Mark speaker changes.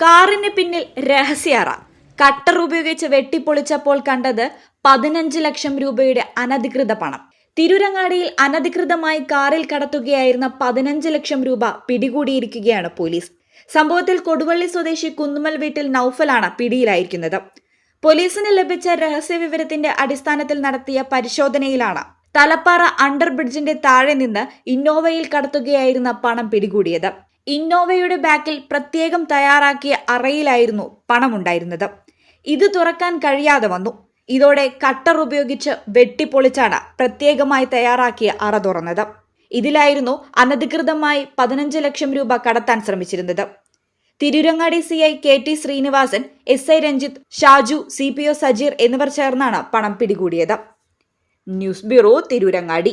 Speaker 1: കാറിന് പിന്നിൽ രഹസ്യറ. കട്ടർ ഉപയോഗിച്ച് വെട്ടിപ്പൊളിച്ചപ്പോൾ കണ്ടത് പതിനഞ്ച് ലക്ഷം രൂപയുടെ അനധികൃത പണം. തിരുരങ്ങാടിയിൽ അനധികൃതമായി കാറിൽ കടത്തുകയായിരുന്ന പതിനഞ്ച് ലക്ഷം രൂപ പിടികൂടിയിരിക്കുകയാണ് പോലീസ്. സംഭവത്തിൽ കൊടുവള്ളി സ്വദേശി കുന്നുമൽ വീട്ടിൽ നൌഫലാണ് പിടിയിലായിരിക്കുന്നത്. പോലീസിന് ലഭിച്ച രഹസ്യ വിവരത്തിന്റെ അടിസ്ഥാനത്തിൽ നടത്തിയ പരിശോധനയിലാണ് തലപ്പാറ അണ്ടർ ബ്രിഡ്ജിന്റെ താഴെ നിന്ന് ഇന്നോവയിൽ കടത്തുകയായിരുന്ന പണം പിടികൂടിയത്. ഇന്നോവയുടെ ബാക്കിൽ പ്രത്യേകം തയ്യാറാക്കിയ അറയിലായിരുന്നു പണമുണ്ടായിരുന്നത്. ഇത് തുറക്കാൻ കഴിയാതെ വന്നു. ഇതോടെ കട്ടർ ഉപയോഗിച്ച് വെട്ടിപ്പൊളിച്ചാണ് പ്രത്യേകമായി തയ്യാറാക്കിയ അറ തുറന്നത്. ഇതിലായിരുന്നു അനധികൃതമായി പതിനഞ്ച് ലക്ഷം രൂപ കടത്താൻ ശ്രമിച്ചിരുന്നത്. Tirurangadi C I K T Srinivasan S I Ranjith Shaju C P O Sajeer എന്നിവർ ചേർന്നാണ് പണം പിടികൂടിയത്. News bureau Tirurangadi.